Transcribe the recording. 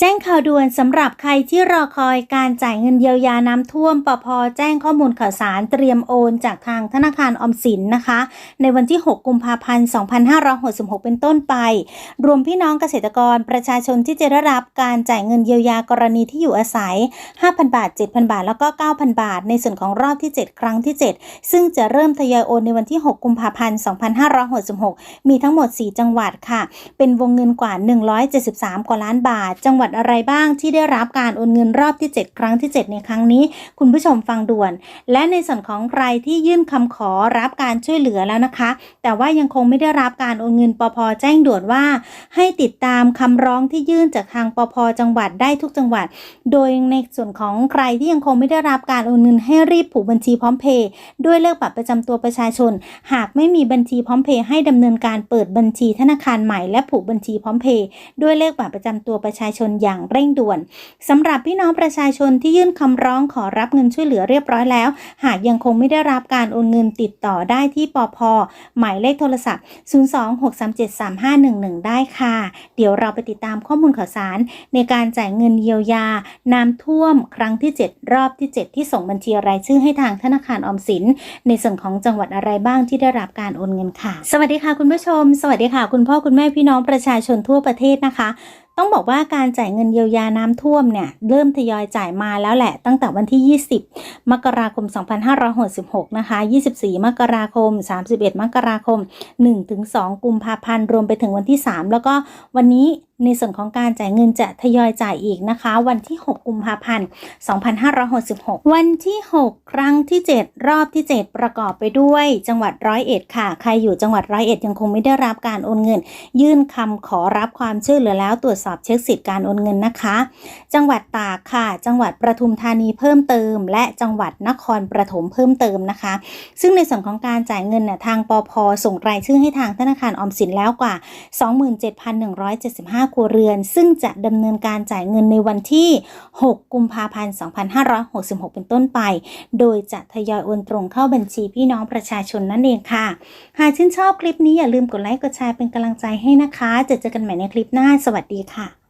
แจ้งข่าวด่วนสำหรับใครที่รอคอยการจ่ายเงินเยียวยาน้ำท่วมปพแจ้งข้อมูลข่าวสารเตรียมโอนจากทางธนาคารอมสินนะคะ ในวันที่ 6 กุมภาพันธ์ 2566 เป็นต้นไป รวมพี่น้องเกษตรกรประชาชนที่จะได้รับการจ่ายเงินเยียวยากรณีที่อยู่อาศัย 5,000 บาท 7,000 บาท แล้วก็ 9,000 บาท ในส่วนของรอบที่ 7 ครั้งที่ 7 ซึ่งจะเริ่มทยอยโอนในวันที่ 6 กุมภาพันธ์ 2566 มีทั้งหมด 4 จังหวัดค่ะ เป็นวงเงินกว่า 173 กว่าล้านบาท จังหวัดวัดอะไรบ้างที่ได้รับการโอนเงินรอบที่ 7 ครั้งที่ 7 ในครั้งนี้ คุณผู้ชมฟังด่วน และในส่วนของใครที่ยื่นคำขอรับการช่วยเหลือแล้วนะคะ แต่ว่ายังคงไม่ได้รับการโอนเงินปพแจ้งด่วนว่า ให้ติดตามคำร้องที่ยื่นจากทางปพจังหวัดได้ทุกจังหวัด โดยในส่วนของใครที่ยังคงไม่ได้รับการโอนเงินให้รีบผูกบัญชีพร้อมเพย์ด้วยเลขบัตรประจำตัวประชาชน หากไม่มีบัญชีพร้อมเพย์ให้ดำเนินการเปิดบัญชีธนาคารใหม่และผูกบัญชีพร้อมเพย์ด้วยเลขบัตรประจำตัวประชาชนอย่างเร่งด่วนสำหรับพี่น้องประชาชนที่ยื่นคำร้องขอรับเงินช่วยเหลือเรียบร้อยแล้ว หากยังคงไม่ได้รับการโอนเงินติดต่อได้ที่ปพหมายเลขโทรศัพท์ 026373511 ได้ค่ะ เดี๋ยวเราไปติดตามข้อมูลข่าวสาร ในการจ่ายเงินเยียวยาน้ำท่วม ครั้งที่ 7 รอบที่ 7 ที่ส่งบัญชีรายชื่อให้ทางธนาคารออมสิน ในส่วนของจังหวัดอะไรบ้างที่ได้รับการโอนเงินค่ะ สวัสดีค่ะคุณผู้ชม สวัสดีค่ะ คุณพ่อคุณแม่พี่น้องประชาชนทั่วประเทศนะคะ ต้องบอกว่าการจ่ายเงินเยียวยาน้ำท่วมเนี่ยเริ่มทยอยจ่ายมาแล้วแหละตั้งแต่วันที่ 20 มกราคม 2566 นะคะ 24 มกราคม 31 มกราคม 1-2 กุมภาพันธ์รวมไปถึงวันที่ 3 แล้วก็วันนี้ในส่วนของการจ่ายเงินจะทยอยจ่ายอีกนะคะ วันที่ 6 กุมภาพันธ์ 2566 วันที่ 6 ครั้งที่ 7 รอบที่ 7 ประกอบไปด้วยจังหวัดร้อยเอ็ดค่ะ ใครอยู่จังหวัดร้อยเอ็ดยังคงไม่ได้รับการโอนเงิน ยื่นคำขอรับความช่วยเหลือแล้วตรวจสอบเช็คสิทธิ์การโอนเงินนะคะ จังหวัดตากค่ะ จังหวัดประทุมธานีเพิ่มเติม และจังหวัดนครปฐมเพิ่มเติมนะคะ ซึ่งในส่วนของการจ่ายเงินน่ะทางปพส่งรายชื่อให้ทางธนาคารออมสินแล้วกว่า 27,175ครัวเรือน ซึ่งจะดำเนินการจ่ายเงินในวันที่ 6 กุมภาพันธ์ 2566 เป็นต้นไป โดยจะทยอยโอนตรงเข้าบัญชีพี่น้องประชาชนนั่นเองค่ะ หากชื่นชอบคลิปนี้อย่าลืมกดไลค์กดแชร์เป็นกำลังใจให้นะคะ จะเจอกันใหม่ในคลิปหน้า สวัสดีค่ะ